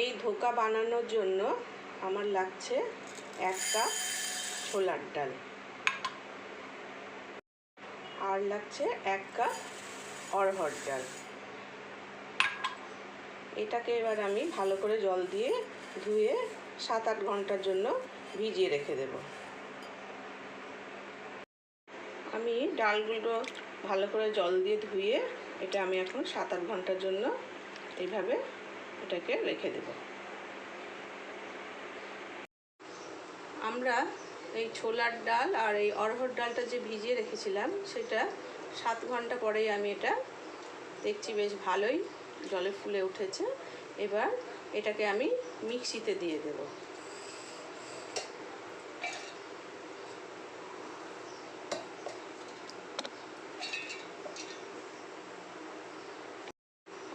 এই ধোকা বানানোর জন্য আমার লাগছে এক কাপ ছোলার ডাল। আর লাগছে এক কাপ অরহর ডাল। এটাকে এবার আমি ভালো করে জল দিয়ে ধুয়ে সাত আট ঘণ্টার জন্য ভিজিয়ে রেখে দেব। আমি ডালগুলো ভালো করে জল দিয়ে ধুয়ে এটা আমি এখন সাত আট ঘণ্টার জন্য এইভাবে এটাকে রেখে দেব। আমরা এই ছোলার ডাল আর এই অরহর ডালটা যে ভিজিয়ে রেখেছিলাম, সেটা সাত ঘণ্টা পরেই আমি এটা দেখছি বেশ ভালোই জলে ফুলে উঠেছে। এবার এটাকে আমি মিক্সিতে দিয়ে দেব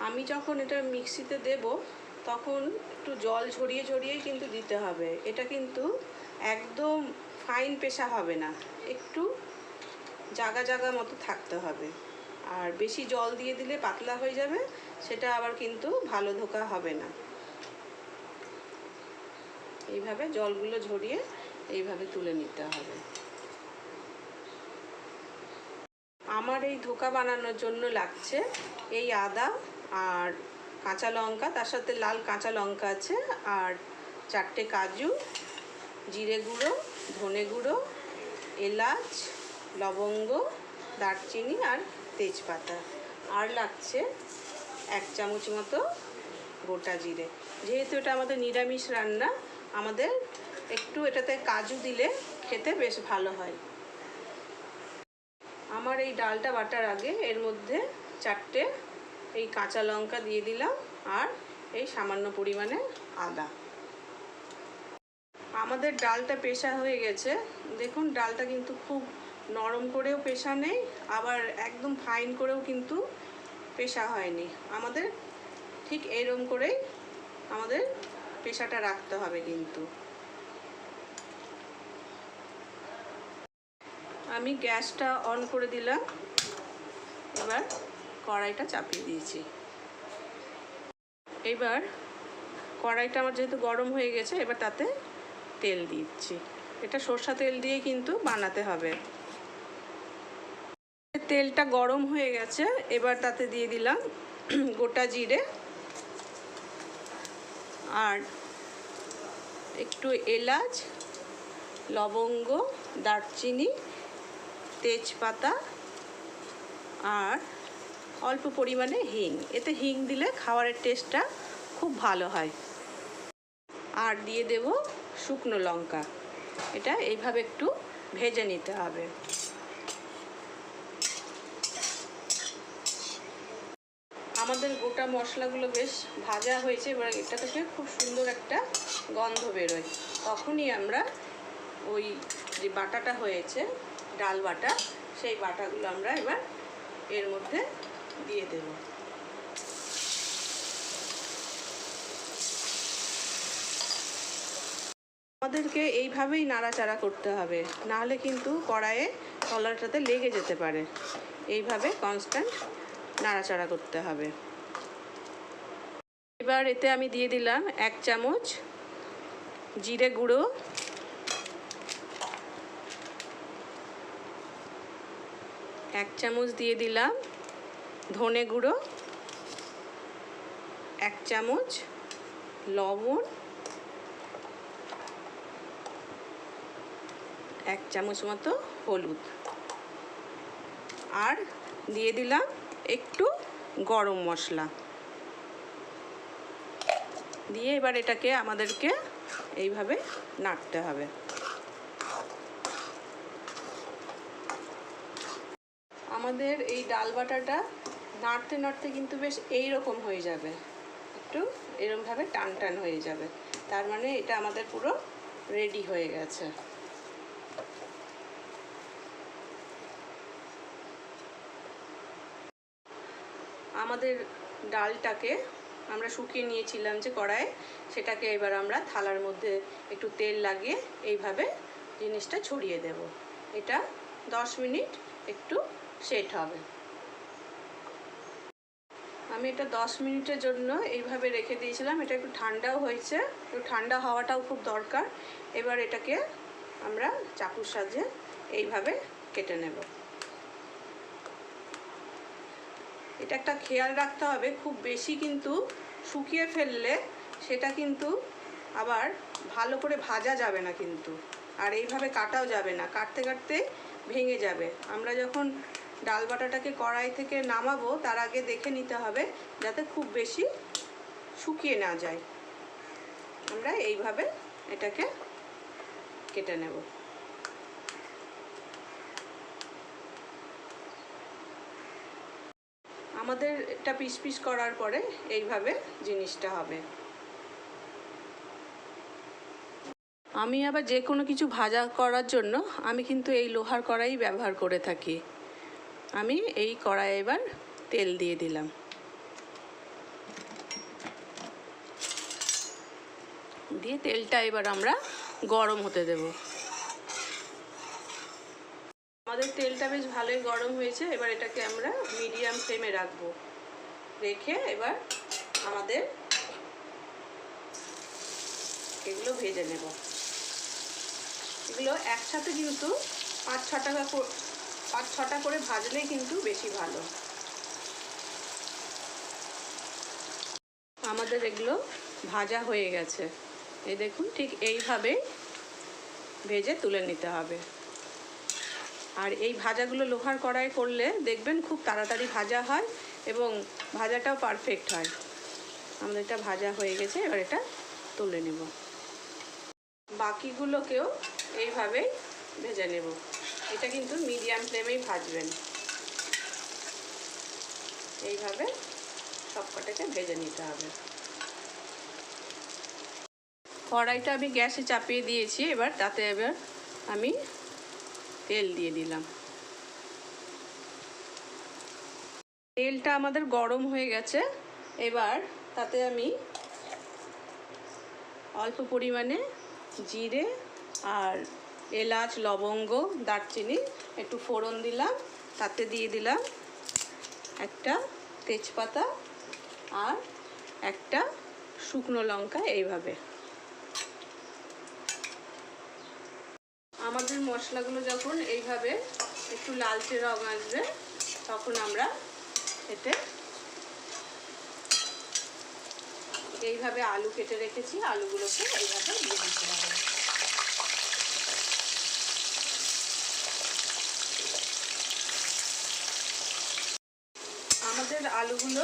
আমি যখন এটা মিক্সিতে দেব, তখন একটু জল ঝরিয়ে ঝরিয়েই কিন্তু দিতে হবে। এটা কিন্তু একদম ফাইন পেশা হবে না। একটু জাগা জাগা মতো থাকতে হবে। আর বেশি জল দিয়ে দিলে পাতলা হয়ে যাবে, সেটা আবার কিন্তু ভালো ধোকা হবে না। এইভাবে জলগুলো ঝরিয়ে এইভাবে তুলে নিতে হবে। আমার এই ধোকা বানানোর জন্য লাগছে এই আদা আর কাঁচা লঙ্কা, তার সাথে লাল কাঁচা লঙ্কা আছে, আর চারটে কাজু, জিরে গুঁড়ো, ধনে গুঁড়ো, এলাচ, লবঙ্গ, দারচিনি আর তেজপাতা। আর লাগছে এক চামচ মতো গোটা জিরে। যেহেতু এটা আমাদের নিরামিষ রান্না, আমাদের একটু এটাতে কাজু দিলে খেতে বেশ ভালো হয়। আমার এই ডালটা বাটার আগে এর মধ্যে চারটে এই কাঁচা লঙ্কা দিয়ে দিলাম আর এই সামান্য পরিমাণে আদা। আমাদের ডালটা পেশা হয়ে গেছে। দেখুন, ডালটা কিন্তু খুব নরম করেও পেশা নেই, আবার একদম ফাইন করেও কিন্তু পেশা হয়নি। আমাদের ঠিক এরম করেই আমাদের পেশাটা রাখতে হবে কিন্তু। আমি গ্যাসটা অন করে দিলাম। এবার কড়াইটা চাপিয়ে দিয়েছি। এবার কড়াইটা আমার যেহেতু গরম হয়ে গেছে, এবার তাতে তেল দিচ্ছি। এটা সর্ষা তেল দিয়ে কিন্তু বানাতে হবে। তেলটা গরম হয়ে গেছে, এবার তাতে দিয়ে দিলাম গোটা জিরে আর একটু এলাচ, লবঙ্গ, দারচিনি, তেজপাতা আর অল্প পরিমাণে হিং। এতে হিং দিলে খাবারের টেস্টটা খুব ভালো হয়। আর দিয়ে দেব শুকনো লঙ্কা। এটা এইভাবে একটু ভেজে নিতে হবে। আমাদের গোটা মশলাগুলো বেশ ভাজা হয়েছে, এবার এটা থেকে খুব সুন্দর একটা গন্ধ বেরোয়। তখনই আমরা ওই যে বাটাটা হয়েছে, ডাল বাটা, সেই বাটাগুলো আমরা এবার এর মধ্যে দিয়ে দেব। আমাদেরকে এইভাবেই নাড়াচাড়া করতে হবে, নাহলে কিন্তু কড়াইয়ে তলাটাতে লেগে যেতে পারে। এইভাবে কনস্ট্যান্ট নাড়াচাড়া করতে হবে। এবার এতে আমি দিয়ে দিলাম এক চামচ জিরে গুঁড়ো। এক চামচ দিয়ে দিলাম ধনে গুঁড়ো, এক চামচ লবণ, এক চামচ মতো হলুদ। আর দিয়ে দিলাম একটু গরম মশলা। দিয়ে এবার এটাকে আমাদেরকে এইভাবে নাড়তে হবে। আমাদের এই ডাল বাটাটা নাড়তে নাড়তে কিন্তু বেশ এই রকম হয়ে যাবে। একটু এরমভাবে টান টান হয়ে যাবে। তার মানে এটা আমাদের পুরো রেডি হয়ে গেছে। আমাদের ডালটাকে আমরা শুকিয়ে নিয়েছিলাম যে কড়াইয়ে সেটাকে এবার আমরা থালার মধ্যে একটু তেল লাগিয়ে এইভাবে জিনিসটা ছড়িয়ে দেব। এটা দশ মিনিট একটু সেট হবে। আমি এটা দশ মিনিটের জন্য এইভাবে রেখে দিয়েছিলাম। এটা একটু ঠান্ডাও হয়েছে, একটু ঠান্ডা হওয়াটাও খুব দরকার। এবার এটাকে আমরা চাকুর সাহায্যে এইভাবে কেটে নেব। এটা একটা খেয়াল রাখতে হবে, খুব বেশি কিন্তু শুকিয়ে ফেললে সেটা কিন্তু আবার ভালো করে ভাজা যাবে না কিন্তু। আর এইভাবে কাটাও যাবে না, কাটতে কাটতে ভেঙে যাবে। আমরা যখন ডাল বাটাটাকে কড়াই থেকে নামাবো, তার আগে দেখে নিতে হবে যাতে খুব বেশি শুকিয়ে না যায়। আমরা এইভাবে এটাকে কেটে নেব। আমাদের এটা পিস পিস করার পরে এইভাবে জিনিসটা হবে। আমি আবার যে কোনো কিছু ভাজা করার জন্য আমি কিন্তু এই লোহার কড়াই ব্যবহার করে থাকি। আমি এই কড়াই এবার তেল দিয়ে দিলাম। দিয়ে তেলটা এবার আমরা গরম হতে দেব। আমাদের তেলটা বেশ ভালোই গরম হয়েছে, এবার এটাকে আমরা মিডিয়াম ফ্লেমে রাখব। রেখে এবার আমাদের এগুলো ভেজে নেব। এগুলো একসাথে কিন্তু পাঁচ ছ টাকা পাঁচ ছটা করে ভাজলেই কিন্তু বেশি ভালো। আমাদের এগুলো ভাজা হয়ে গেছে। এই দেখুন, ঠিক এইভাবে ভেজে তুলে নিতে হবে। আর এই ভাজাগুলো লোহার কড়াই করলে দেখবেন খুব তাড়াতাড়ি ভাজা হয় এবং ভাজাটাও পারফেক্ট হয়। আমাদের এটা ভাজা হয়ে গেছে, এবার এটা তুলে নেব। বাকিগুলোকেও এইভাবেই ভেজে নেব। এটা কিন্তু মিডিয়াম ফ্লেমেই ভাজবেন। এইভাবে সবকটাকে ভেজে নিতে হবে। কড়াইটা আমি গ্যাসে চাপিয়ে দিয়েছি, এবার তাতে এবার আমি তেল দিয়ে দিলাম। তেলটা আমাদের গরম হয়ে গেছে, এবার তাতে আমি অল্প পরিমাণে জিরে আর এলাচ, লবঙ্গ, দারচিনি, একটু ফোড়ন দিলাম, তাতে দিয়ে দিলাম একটা তেজপাতা আর একটা শুকনো লঙ্কা এইভাবে। আমাদের মশলাগুলো যখন এইভাবে একটু লালচে রং আসবে, তখন আমরা এতে এইভাবে আলু কেটে রেখেছি, আলুগুলোকে এইভাবে দিয়ে দিতে হবে আমাদের আলুগুলো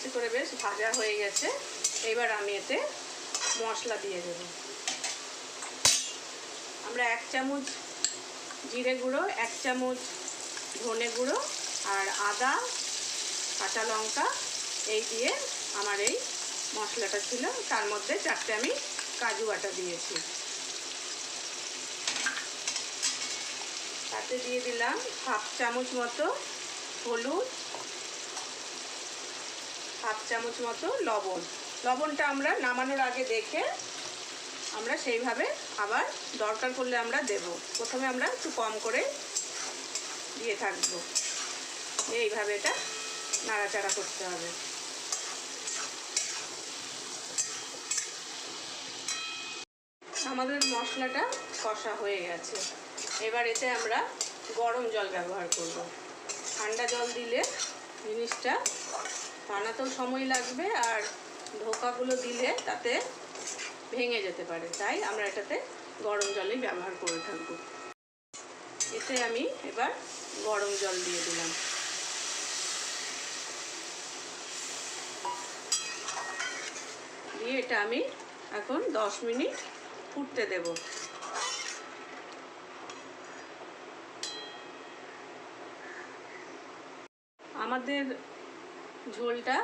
লালচে করে বেশ ভাজা হয়ে গেছে। এবার আমি এতে মশলা দিয়ে দেবো। আমরা এক চামচ জিরে গুঁড়ো, এক চামচ ধনে গুঁড়ো আর আদা, কাঁচা লঙ্কা এই দিয়ে আমার এই মশলাটা ছিল। তার মধ্যে চারটে আমি কাজু বাটা দিয়েছি। তাতে দিয়ে দিলাম হাফ চামচ মতো হলুদ হাফ চামচ মতো লবণ। লবণটা আমরা নামানোর আগে দেখে আমরা সেইভাবে আবার দরকার পড়লে আমরা দেব। প্রথমে আমরা একটু কম করে দিয়ে থাকব। এইভাবে এটা নাড়াচাড়া করতে হবে। আমাদের মশলাটা কষা হয়ে গেছে। এবার এতে আমরা গরম জল ব্যবহার করব। ঠান্ডা জল দিলে জিনিসটা বানাতেও সময় লাগবে আর ধোকাগুলো দিলে তাতে ভেঙে যেতে পারে। তাই আমরা এটাতে গরম জলই ব্যবহার করে থাকব। এতে আমি এবার গরম জল দিয়ে দিলাম। দিয়ে এটা আমি এখন দশ মিনিট ফুটতে দেব। আমাদের ঝোলটা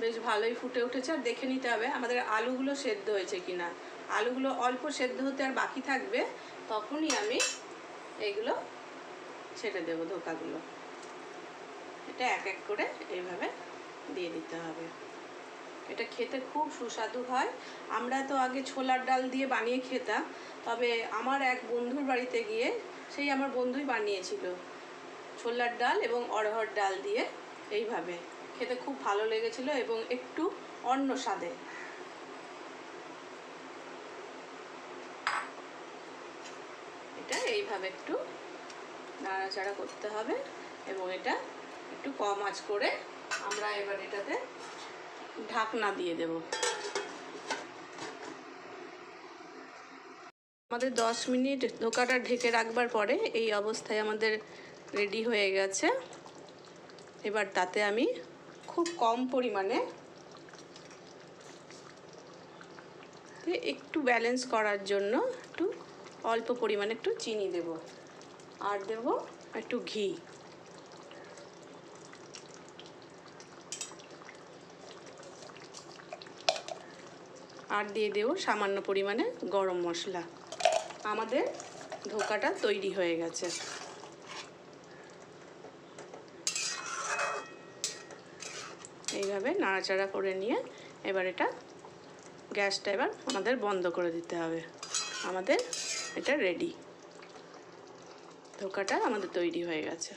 বেশ ভালোই ফুটে উঠেছে, আর দেখে নিতে হবে আমাদের আলুগুলো সেদ্ধ হয়েছে কিনা। আলুগুলো অল্প সেদ্ধ হতে আর বাকি থাকবে, তখনই আমি এগুলো ছেড়ে দেবো ধোকাগুলো। এটা এক এক করে এইভাবে দিয়ে দিতে হবে। এটা খেতে খুব সুস্বাদু হয়। আমরা তো আগে ছোলার ডাল দিয়ে বানিয়ে খেতাম, তবে আমার এক বন্ধুর বাড়িতে গিয়ে সেই আমার বন্ধুই বানিয়েছিল ছোলার ডাল এবং অড়হর ডাল দিয়ে এইভাবে। খেতে খুব ভালো লেগেছিল এবং একটু অন্য স্বাদে। এটা এইভাবে একটু নাড়াচাড়া করতে হবে এবং এটা একটু কম আঁচ করে আমরা এবার এটাতে ঢাকনা দিয়ে দেব। আমাদের দশ মিনিট ধোকাটা ঢেকে রাখবার পরে এই অবস্থায় আমাদের রেডি হয়ে গেছে। এবার তাতে আমি খুব কম পরিমাণে। একটু ব্যালেন্স করার জন্য একটু অল্প পরিমাণে একটু চিনি দেব। আর দেব একটু ঘি। আর দিয়ে দেবো সামান্য পরিমাণে গরম মশলা। আমাদের ধোকাটা তৈরি হয়ে গেছে। এইভাবে নাড়াচাড়া করে নিয়ে এবার এটা গ্যাসটা এবার আমাদের বন্ধ করে দিতে হবে। আমাদের এটা রেডি ধোকাটা আমাদের তৈরি হয়ে গেছে।